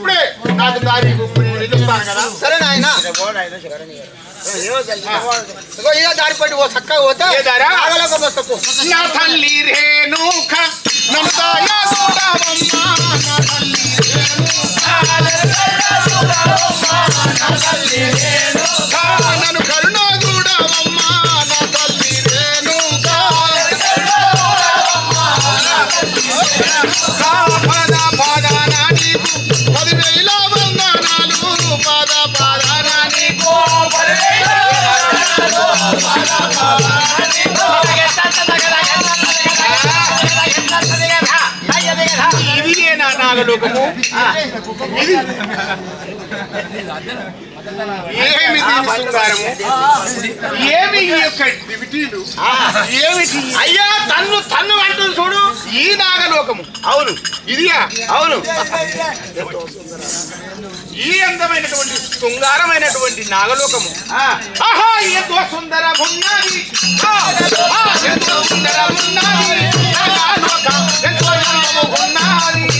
ఇప్పుడే నాకు దారి నిలుస్తాను కదా. సరే నాయన. ఇక దారి పట్టి ఓ చక్కగా పోతే. నా తల్లి రేణుక. నన్ను కరుణ ఏమి ఏమి ఈ యొక్క ఏమిటి అయ్యా తన్ను తన్ను అంటుంది చూడు. ఈ నాగలోకము. అవును. ఇదియా? అవును. ఈ అందమైనటువంటి శృంగారమైనటువంటి నాగలోకము. ఆహా ఎంతో సుందరమున్నది ఎంతో సుందరమున్నది నాగలోకం ఎంతో అందమున్నది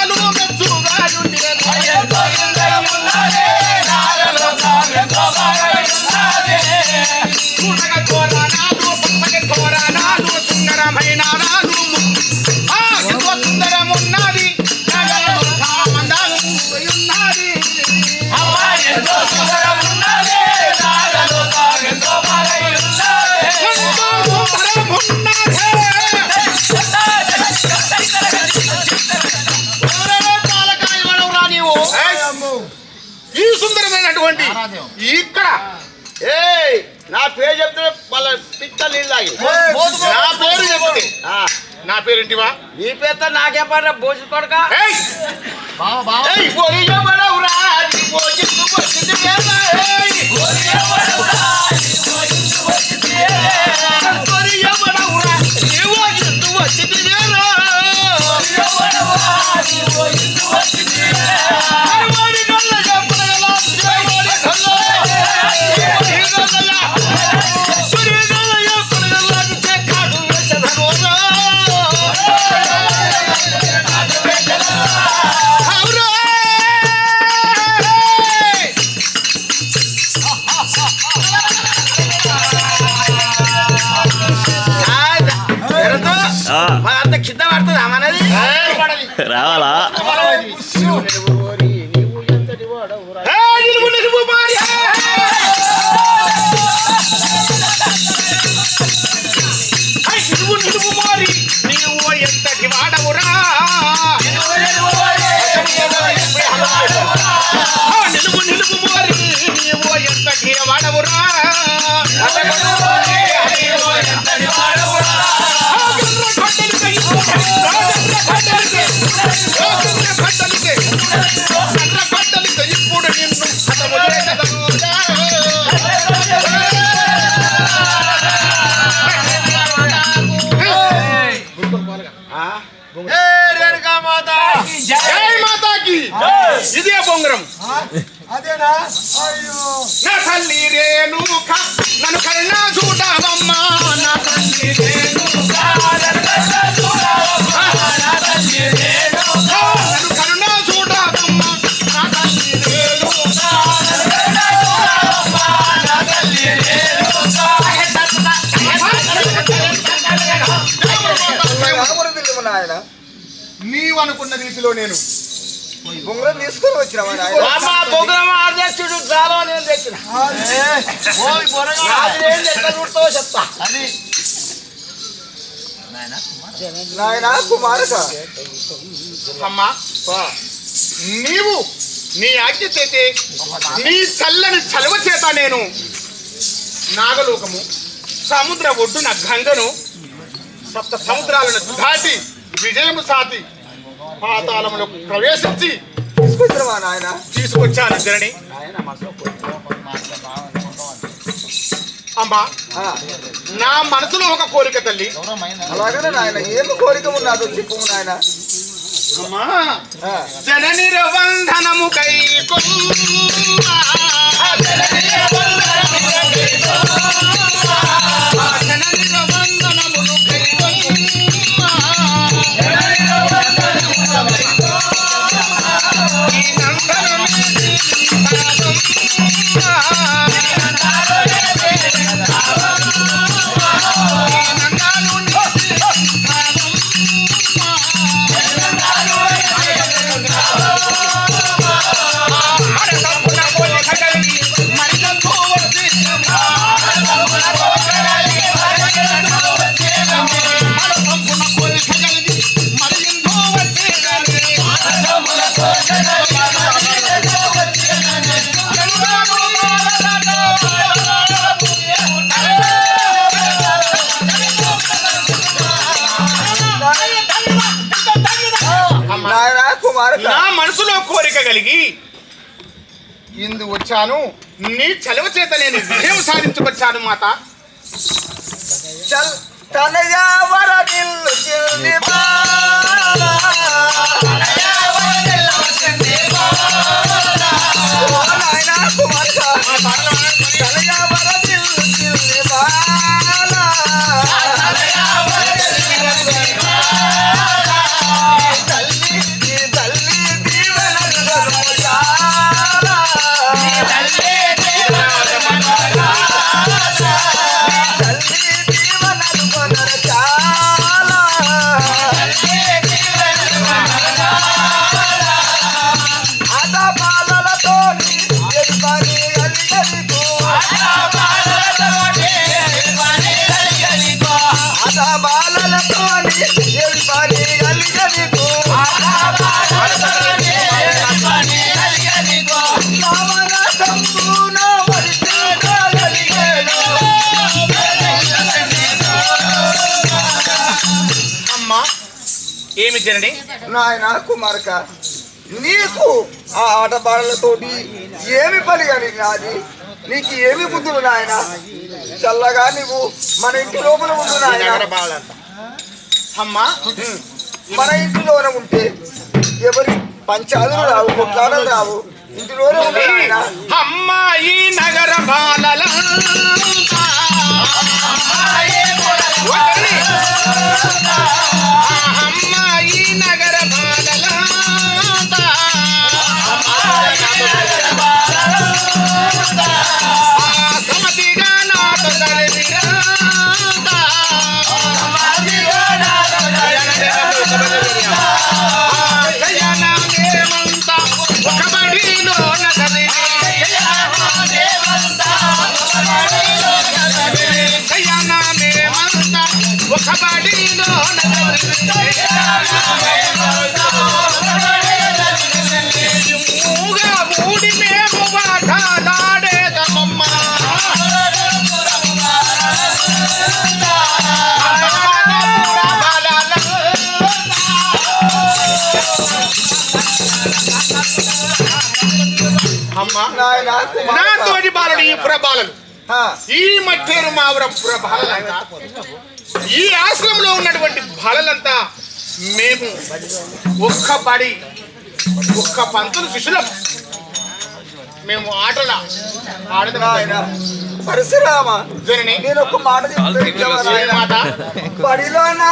పడ్డ భోజనం కొడక. ఏయ్! ఏయ్ నా తల్లి రేణుక నన్ను కరుణ చూడవమ్మా. నా తల్లి రేణుక నీవు అనుకున్న రీతిలో నేను బొంగరం తీసుకొని నాయన. కుమారక అమ్మా నీవు నీ ఆజ్ఞ చేతే నీ చల్లని చలవ చేత నేను నాగలోకము సముద్ర ఒడ్డున గంగను సప్త సముద్రాలను దాటి విజయము సాటి పాతాళంలో ప్రవేశించి తీసుకొచ్చినవా నాయన? తీసుకొచ్చాను కోరిక అమ్మా నా మనసులో ఒక కోరిక తల్లి. అలాగనే నాయన ఏమి కోరిక ఉన్నదో చెప్పు నాయన. అమ్మా జనని కై నా మనసులో కోరిక కలిగి ఇందు వచ్చాను. నీ చలవ చేత నేను విజయం సాధించుకొచ్చాను మాత. తనయా వరదిల్లు చిల్లి. నాయన కుమారక నీకు ఆ ఆటపాటలతోటి ఏమి పని కానీ నాది? నీకు ఏమి బుద్ధులు నాయన? చల్లగా నువ్వు మన ఇంటి లోపల ఉండు నాయన. అమ్మా మన ఇంటిలోనే ఉంటే ఎవరి పంచాదులు రావు కొట్లాడలు రావు. ఇంటిలోనే ఉండు నాయన. అమ్మాయి నగర బాలల మూగా మూడి మేము బాటలాడేదమ్మా అమ్మా నాయన నా కుమారక తోటి బాలుడు ఈ ఆశ్రమంలో ఉన్నటువంటి బాలలంతా మేము ఒక్క బడి ఒక్క పంతులు శిష్యులం. మేము ఆటల పరశురామ నేను ఒక మాట చెప్తే వింటావా నాయన? మాట బడిలో నా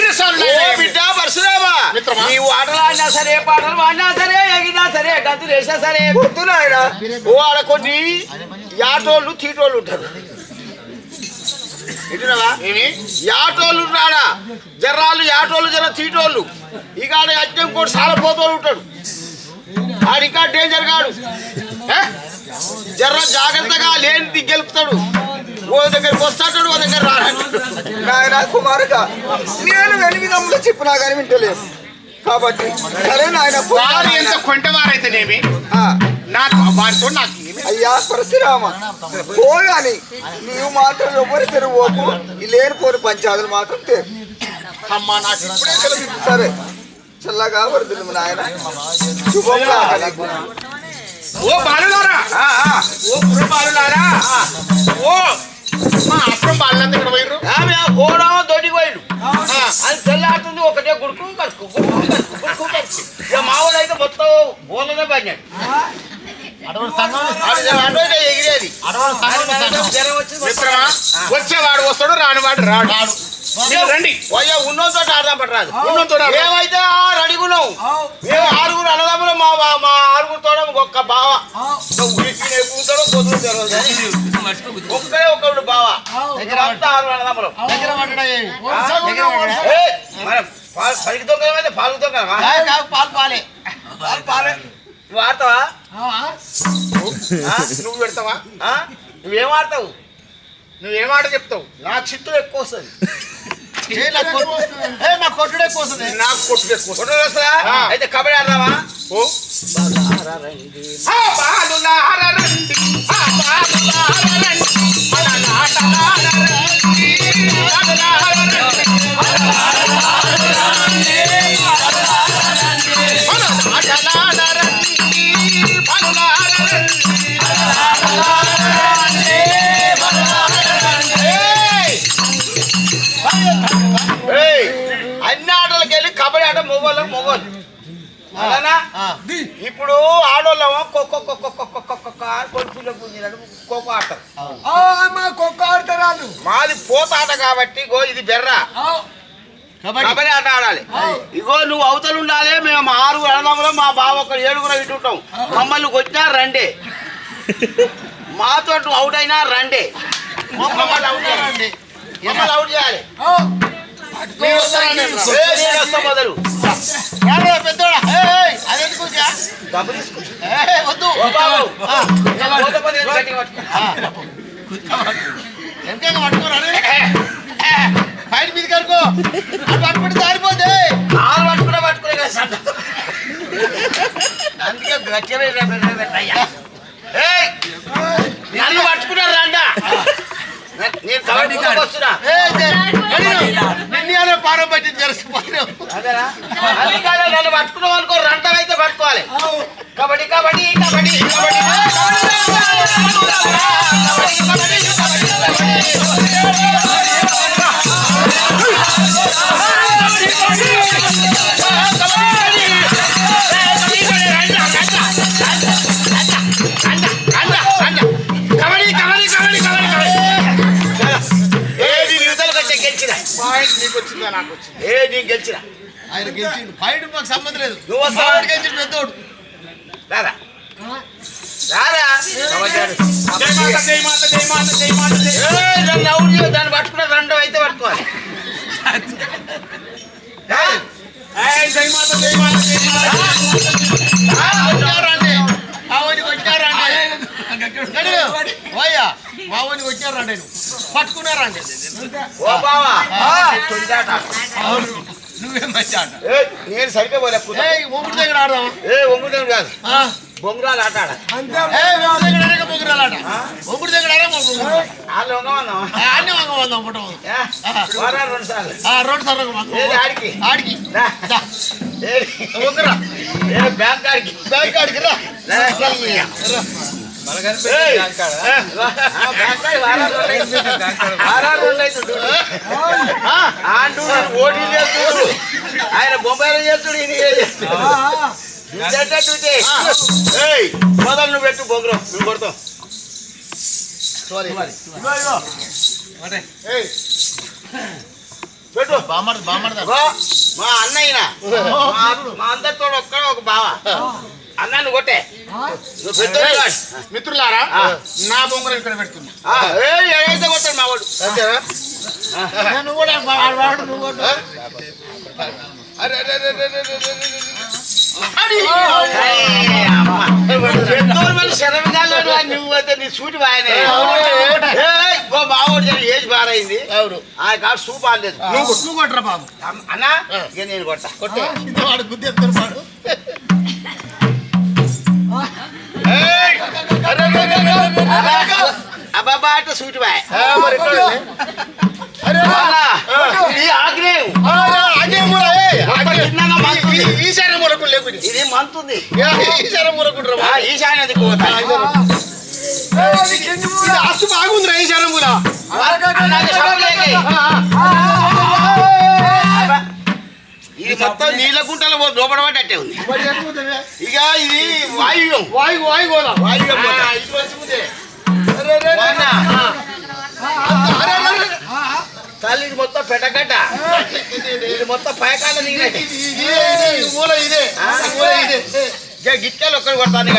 సరే పాటలు పాడినా సరే ఎగినా సరే గంతులు వేసినా సరే వద్దు నాయన. ఓ ఆడ కొన్ని యాటోళ్ళు తీటోళ్ళు ఉంటారు. యాటోళ్ళు రాడా జర్రాళ్ళు యాటోళ్ళు జర తీటోళ్ళు. ఇక ఆడ యజ్ఞం కూడా సాలపోతోడు ఉంటాడు. ఆడు ఇంకా డేంజర్ కాడు? జర్ర జాగ్రత్తగా లేనిది గెలుపుతాడు. ఓ దగ్గరికి వస్తాడు ఓ దగ్గర రాడు నాయన కుమారుక నేను వెనువిధంలో చెప్పినా కానీ వింటలేదు. కాబట్టి సరే నాయన వారు. ఎంత కొంటవారైతేనేమి? నాకు వారితో నాకు అయ్యా పరశురామ పోగాని నీవు మాత్రం ఎవరి తెరువుకు లేనిపోని పంచాదులు మాత్రం తెరు. అమ్మా నాకు ఇప్పుడే. సరే చల్లగా వరదలు నాయన. శుభం. ఓ బాలులారా. ఓ పుర బాలులారా ఓ మా అప్పుడు ఇక్కడ ఆమె గుడుకు అయితే మొత్తం వచ్చేవాడు వస్తాడు రానివాడు రాడు. రండి. అయ్యా ఉన్నోతో ఆడదాం పట్టరాదు ఉన్నోతో ఏమైతే ఆరు అడుగున్నాం మేము ఆరుగురు అన్నదమ్ములు మా ఒక్క బావ. ఎక్కుతాడో పొద్దున తెలియదు కానీ ఒక్కడే ఒక్కడు బావ. అంతా ఆరు అన్నదమ్ములు ఏయ్, మనం పాలు పలికి దొంగలమైతే పాలు దొంగలమా పాలు పాలే. పాలు పాలే. నువ్వు ఆడతావా ఆ? నువ్వు పెడతావా? ఆ? నువ్వేం ఆడతావు నువ్వేం ఆట చెప్తావు? నా చిత్తు ఎక్కువ వస్తుంది. నా కొట్టుడే పోతుంది నాకు కొట్టుడే కొట్టుడు వస్తుందా అయితే కబడ్డీ ఆడదావా మన నాట ఖోఖో ఆడతారు మా కుక్క ఆడతారు మాది పోత ఆట కాబట్టి గో ఇది బెర్ర. కబడ్డీ. ఆట ఆడాలి. ఇగో నువ్వు అవతలు ఉండాలి మేము ఆరుగురు అన్నదమ్ములు మా బావ ఒక ఏడుగురు ఇటు ఉంటాం. మమ్మల్ని కొట్టినా రండే. మాతో నువ్వు అవుట్ అయినా రండే. మమ్మల్ని అవుట్ చేయాలి. మమ్మల్ని అవుట్ చేయాలి. మొదలు. పెద్దోడా వద్దు. వెనక బయట మీద కనుకో పట్టుకుంటే జారిపోతే ఆరు పట్టుకున్నా పట్టుకునే నన్ను పట్టుకున్నారు రాండా నేను కబడ్డీ పారం పట్టింది జరిసిపోయినా నన్ను పట్టుకున్నాం అనుకో అయితే పట్టుకోవాలి కబడ్డీ కబడ్డీ కబడ్డీ కబడ్డీ. ఏ నీకు గెలిచిన ఆయన గెలిచిండు. ఫైట్ మాకు సంబంధం లేదు. నువ్వు గెలిచిన పెద్దోడు. దాదా దాన్ని పట్టుకున్న రెండు అయితే పట్టుకోవాలి. బాబుని వచ్చారా నేను పట్టుకున్నారా నువ్వేం మంచి ఆట? నేను సరిగ్గా పోలే ఒంగుడు దగ్గర ఆడదాం ఏ ఒంగుడు దగ్గర కాదు. బొంగురాలు ఆట ఆడ ఏ, మొగుడు దగ్గర అడగ మొగురాలాట. మొగుడు దగ్గర అడగ మొగురాలాట. వాళ్ళు వంగమన్నాం ఆ, అన్నీ వంగ వందాం ఫోటో. వారా రెండు సార్లు ఆ, రెండు సార్లు ఒక వంగ. ఏది ఆడికి ఆడికి రా. దా. ఏది? వంగరా. ఏది బ్యాంక్ ఆడికి బ్యాంక్ ఆడికి రా. రా. ఏయ్. ఆ, బ్యాంక్ ఆడి వారాలు రెండు అవుతుంది. వారాలు రెండు అవుతుంది. ఆ, ఆండు ఓటీ చేస్తుడు ఆయన బొంబాయిలో చేస్తుడు ఈయన ఈయన చేస్తుడు. మొదలు నువ్వు పెట్టు బొంగురం నువ్వు కొడతాం. ఏయ్. పెట్టు. బామ్మర్ది. ఇగో, మా అన్నయ్య మా అందరితో ఒక్క ఒక బావ. అన్న నువ్వు కొట్టే. మిత్రులారా ఆ. నా బొంగరం ఇక్కడ ఏయ్, ఏదైతే కొట్టాడు మా వాడు. అంతేనా? ఏ, నువ్వు కూడా వాడు వాడు, నువ్వు కూడా. అరే, అరే, అరే, అరే, మళ్ళీ శరవిగాల్లో నువ్వు అయితే నీ సూటి ఏయ్, ఓ బావోడు జర ఏజ్ బారైంది అవును. ఆ కాదు సూప్ ఆడలేదు నువ్వు కొట్టు, నువ్వు కొట్టరా బాబు అన్నా ఇక నేను కొట్టా కొట్టే వాడు బుద్ధి ఎత్తారు వాడు ఏయ్, అరే, అరే, అరే, అరే, అరే, అరే. అబ్బాబా అంటే సూటి వాయ ఆ, మరి ఎక్కడ ఉంది? అరే, అన్నా, ఈ ఆగ్నేయం ఈశాన్య మూలకు లేకుండి ఇది మంతుంది ఈశాన్య మూలకుంటారా ఆ, ఈశాన్య దిక్కు పోతా ఇది ఆస్తు బాగుందిరా ఈశాన్య మూల ఇది మొత్తం నీళ్ళ గుంటలో పడ్డట్టే ఉంది ఇక ఇది వాయువ్యం వాయు వాయు గోల వాయువ్యం ఇది మంచిగా తల్లి ఇది మొత్తం పెట్టగట్ట ఇది మొత్తం ఇది మూల ఇదే మూల ఇదే ఇక గిట్కెళ్ళి ఒక్కడి కొడతాను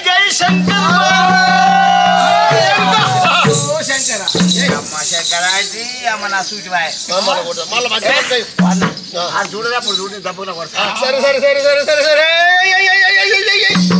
జై శంకర్ శంకర అమ్మ శంకర ఇది అమ్మ నా సూటి వాయ్ మళ్ళా కొట్టు, మళ్ళా మంచిగా కొడతాయి. ఆ. చూడనప్పుడు చూడు దబ్బున కొడతా. సరే సరే సరే సరే సరే సరే.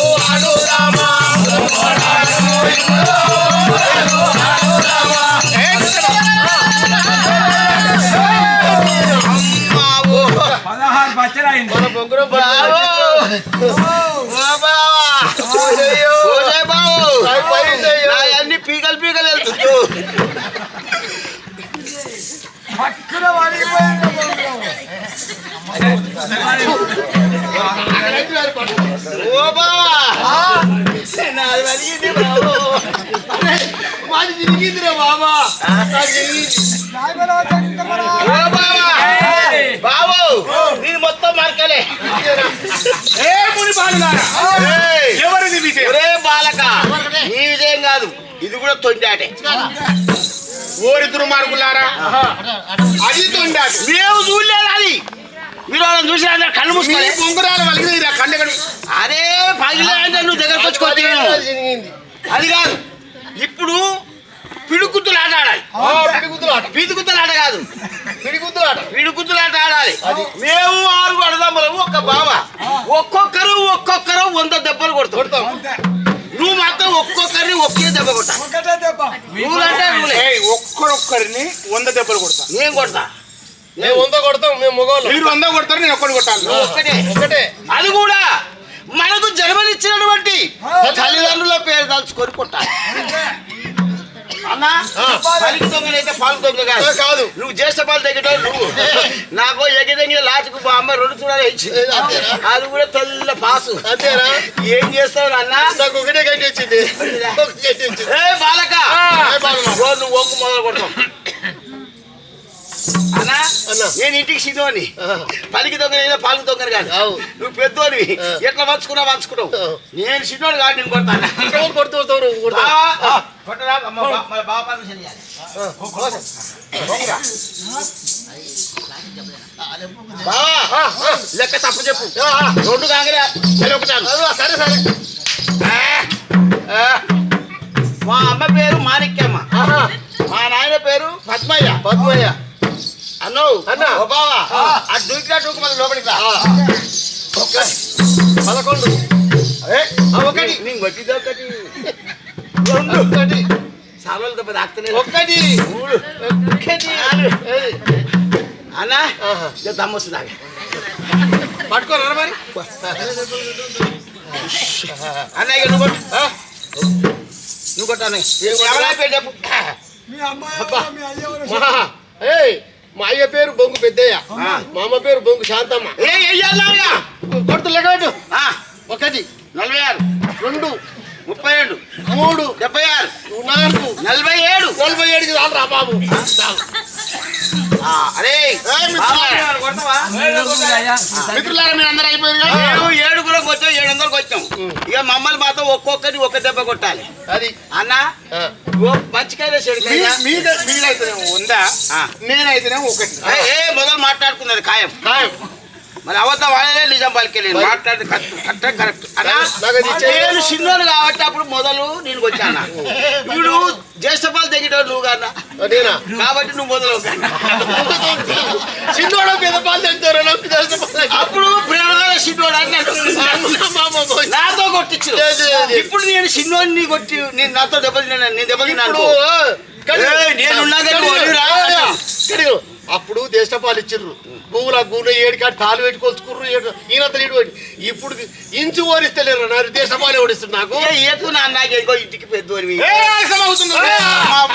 అయింది మన బొంగురం బావో. ఓ బావా. ఓసే బావు. నా అన్ని పీకలు పీకలు వెళ్తుందో పక్కన వాడిపోయింది ఓ బావా నాది అడిగింది బావో మాది తిరిగిందిరా బాబా ఓ బావా బావో నేను మార్కలే ఏ ముని బాలులారా? ఏయ్. ఎవరిది విజయం ఒరే బాలక విజయం కాదు ఇది కూడా తొండాటే. ఓరి దుర్మార్గులారా అది తొండాది. మేము చూడలేదు అది. మీరు వాళ్ళని చూసి అందరు కళ్ళు మీ మూసుకోలే బొంగురాలు వలిగిన కండెగడు. అరే పగిలే అంటే నువ్వు దగ్గరకు వచ్చుకోవచ్చు అది కాదు. ఇప్పుడు పిడుకుతులు ఆట ఆడాలి పిడిగుద్దులాట. ఆట కాదు. పిడిగుద్దులాట. పిడుకుతులు ఆట ఆడాలి మేము ఆరు అడదాములము ఒక బావ. ఒక్కొక్కరు ఒక్కొక్కరు వంద దెబ్బలు కొడతాం. నువ్వు మాత్రం ఒక్కొక్కరిని ఒకే దెబ్బ కొట్టా ఏయ్, ఒక్కరొక్కరిని వంద దెబ్బలు కొడతా. నేను కొడతా. మేము వంద కొడతాం మేము మొగోళ్ళు. మీరు వంద కొడతారు నేను ఒక్కడు కొట్టాలి. నువ్వు ఒక్కటే ఒకటే అది కూడా మనకు జన్మనిచ్చినటువంటి తల్లిదండ్రుల పేరు తలుచుకొని కొట్టాలి. అన్నా పలికి దొంగనైతే పాలు దొంగ కాదు. నువ్వు చేసే పాలు తగ్గటో నువ్వు. నాకు ఎగిదెంగిన లాచుకు మా అమ్మ రెండు చూడాలి. ఇచ్చింది? అది కూడా తెల్ల పాసు. అంతేనా? ఏం చేస్తావు అన్న నాకు ఒకటే గట్టి వచ్చింది బాలక! నువ్వు ఒంగు మొదలు కొడతావు అన్నా. నేను ఇంటికి సిద్ధోని. పలికి దొంగ పాలకు దొంగ కాదు. నువ్వు పెద్దోని. ఎట్లా పంచుకున్నావు పంచుకున్నావు. నేను సిద్ధోని కాదు నేను కొడతాను. కొడుతూ కొట్టరా పర్మిషన్. బావా, లెక్క తప్పు చెప్పు. రెండు చెలొకటాను సరే సరే. మా అమ్మ పేరు మాణిక్యమ్మ. మా నాయన పేరు పద్మయ్య. పద్మయ్య. అన్నో అన్న. ఓ బావా. ఆ. దూకినా దూకు మన లోపలికి రా. పదకొండు. ఏ, ఆ ఒకటి నేను కొట్టిది ఒకటి రెండు. ఒకటి సాలలో దెబ్బ మూడు. ఒకటి ఏయ్, అన్న ఆహా. దమ్మొస్తుంది దాకా పట్టుకోరా మరి. అన్నయ్య నువ్వు? నువ్వు కొట్టు అన్నయ్య ఎవరైనా పేరు చెప్పు మీ అమ్మాయి అబ్బా. మీ అయ్య పేరు బొంగు పెద్దయ్య. మా అమ్మ పేరు బొంగు శాంతమ్మ. కొడుతు ఆ, ఒకటి నలభై ఆరు రెండు ముప్పై రెండు మూడు డెబ్బై ఆరు నాలుగు నలభై ఏడు నలభై ఏడుకి రాదురా బాబు. ఆ, అరే మిత్రులారా. మీరు అందరూ అయిపోయారు ఏడుగురం వచ్చాం ఏడు వందలకు వచ్చాం ఇక మమ్మల్ని మాత్రం ఒక్కొక్కటి ఒక్క దెబ్బ కొట్టాలి. అది. అన్న మీద మీదైతేనే ఉందా. నేనైతేనే ఒకటి. ఏ, ఏ మొదలు మాట్లాడుకున్నది ఖాయం. ఖాయం. మరి అవద్ద వాళ్ళే నిజం పలికెళ్ళి మాట్లాడి కరెక్ట్ కరెక్ట్. నేను చిన్నోడు కాబట్టి అప్పుడు మొదలు నేను వచ్చాను? వీడు జ్యేష్ఠపాలు తెగిటోడు నువ్వు కన్నా నేనా? కాబట్టి నువ్వు మొదలు చిన్నోడు పెద్ద పాలు తెంటారు నాకు తెలిసిన పాలు. అప్పుడు ప్రేమగా చిన్నోడు అని అన్న మామ పోయి. నాతో కొట్టించు. ఇప్పుడు నేను చిన్నోడిని కొట్టి నేను నాతో దెబ్బతిన్నా నేను దెబ్బతిన్నాను నేనున్నా కానీ రా. అప్పుడు దేశపాలు ఇచ్చిర్రు. భూముల భూములు ఏడు కాటి తాలు పెట్టి కొలుచుకుర్రు ఈయన నీడు పెట్టి. ఇప్పుడు ఇంచు ఓడిస్తలేరు నాకు దేశపాలే ఓడిస్తుంది నాకు. ఏ, ఏకు నా నాకు ఎదుగో ఇంటికి అవుతుంది మా-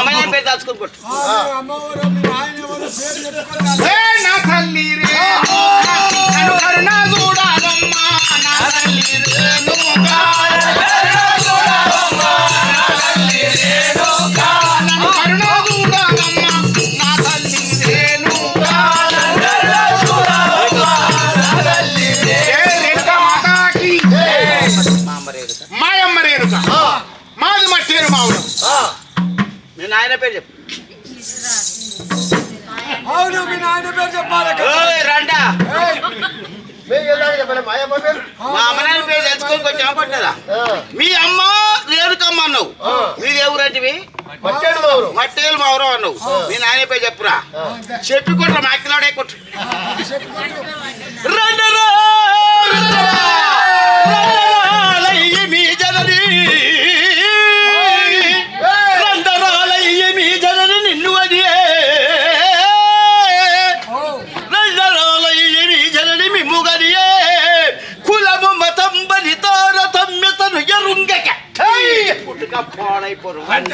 అమ్మాయి పేరు ఆ. ఏ నా తల్లి రే కరుణ చూడాలమ్మా. నా తల్లి రేణుకా. మావుడు. మీ నాయన పేరు చెప్పు. అవును మీ నాయన పేరు చెప్పాలి. రండా. మా అమ్మ పేరు? మా అమ్మ తెలుసుకొని కొంచెం. మీ రేణుకమ్మ అన్నావు. మీరు ఎవరంటివి మట్టేలు మావరం. అన్నావు. మీ నాయన పేరు చెప్పురా. చెప్పి కొట్టు మాకిలాడే కొట్టు రండరా, పుట్టుక పాడైపోరు రండ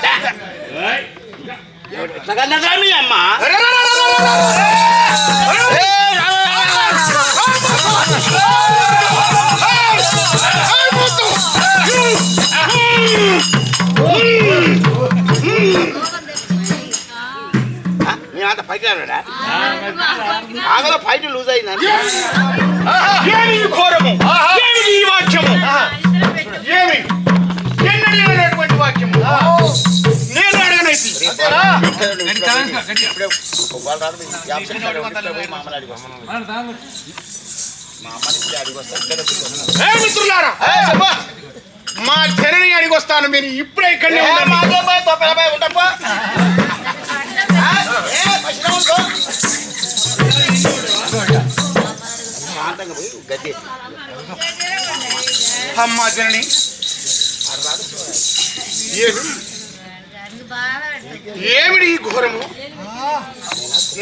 ఎట్లా మీ అమ్మ ఏయ్, రా, రా, రా, రా. ఆ, మేమంతా పైకి రాడా ఆగలో ఫైట్ నేను అడగనైతి ఏ మిత్రులారా! మా జనని అడిగొస్తాను మీరు ఇప్పుడే గద్దె అమ్మా జనని ఏమి ఏమిటి ఈ ఘోరము?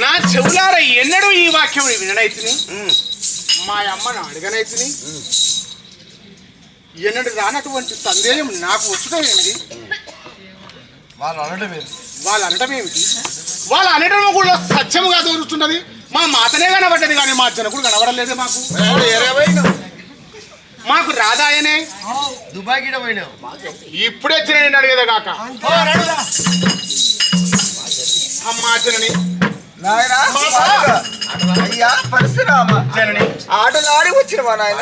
నా చెవులార ఎన్నడూ ఈ వాక్యం వినడైతిని మా అమ్మను అడగనైతిని? ఎన్నడు రానటువంటి సందేహం నాకు వచ్చుట ఏమిటి వాళ్ళు అనడం ఏమిటి వాళ్ళు అనడం కూడా సత్యముగా దొరుకుతున్నది మా మాతనే కనబడ్డది కానీ మా జనకుడు కనబడలేదే మాకు. మాకు రాదాయనే దుబాయ్ గిడ పోయినావు. ఇప్పుడే చిన్న అడిగేదే కాక. అమ్మా నాయన అయ్యా పరశురామ జనని ఆటలు ఆడి వచ్చిన మా నాయన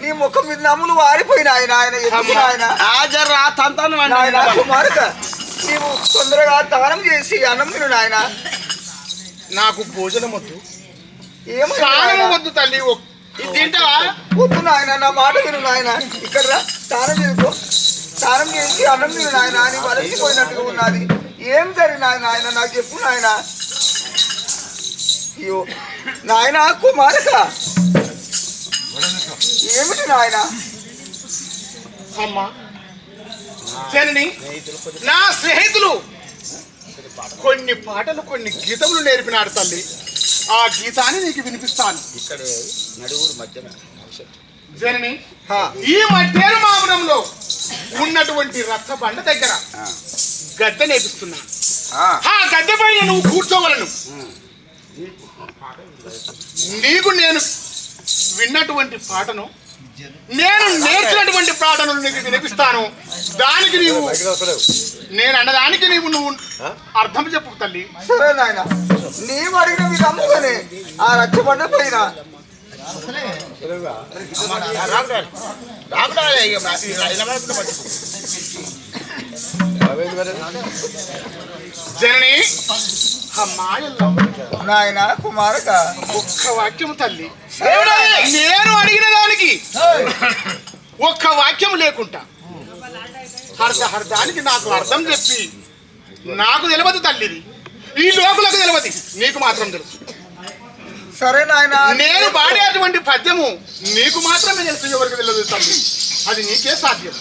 నీ ముఖం మీద నమ్ములు వారిపోయిన ఆయన ఆయన ఎందుకు నాయన? ఆ జర్ర తంతాను నాయన కుమారుక నీవు తొందరగా దానం చేసి అన్నం తిను నాయన. నాకు భోజనం వద్దు ఏమో వద్దు తల్లి ఒక్- ఇది తింటావా? వద్దు నాయన నా మాట విను నాయన. ఇక్కడ రా స్నానం చేసుకో స్నానం చేసి అన్నం తిను నాయన అని వలసిపోయినట్టుగా ఉన్నది. ఏం జరిగిన నాయన నాకు చెప్పు నాయన. అయ్యో నాయన కుమారక. ఏమిటి నాయన? అమ్మా జనని నా స్నేహితులు. కొన్ని పాటలు కొన్ని గీతములు నేర్పినాడు తల్లి. ఆ గీతాన్ని నీకు వినిపిస్తాను. ఇక్కడ నడుగురు మధ్యన జనని ఈ మధ్యాహ్న మామనంలో ఉన్నటువంటి రథ బండ దగ్గర గద్దె నేపిస్తున్నాను ఆ. గద్దె పైన నువ్వు కూర్చోగలను. నీకు నేను విన్నటువంటి పాటను నేను నేర్చినటువంటి పాటను నీకు వినిపిస్తాను. దానికి నీవు నేను అన్నదానికి నీవు నువ్వు అర్థం చెప్పు తల్లి. సరే నాయన. నీవు అడిగిన మీరు అమ్ముగానే ఆ రచ్చబండ జనని అమ్మాయిల్లో నాయన కుమారక. ఒక్క వాక్యం తల్లి నేను అడిగిన దానికి ఒక్క వాక్యం లేకుండా అర్ధ అర్ధానికి నాకు అర్థం చెప్పి నాకు తెలియదు తల్లిది. ఈ లోపలకు తెలియదు నీకు మాత్రం తెలుసు. సరే నాయన. నేను పాడేటువంటి పద్యము నీకు మాత్రమే తెలుసు ఎవరికి తెలియదు అది నీకే సాధ్యం.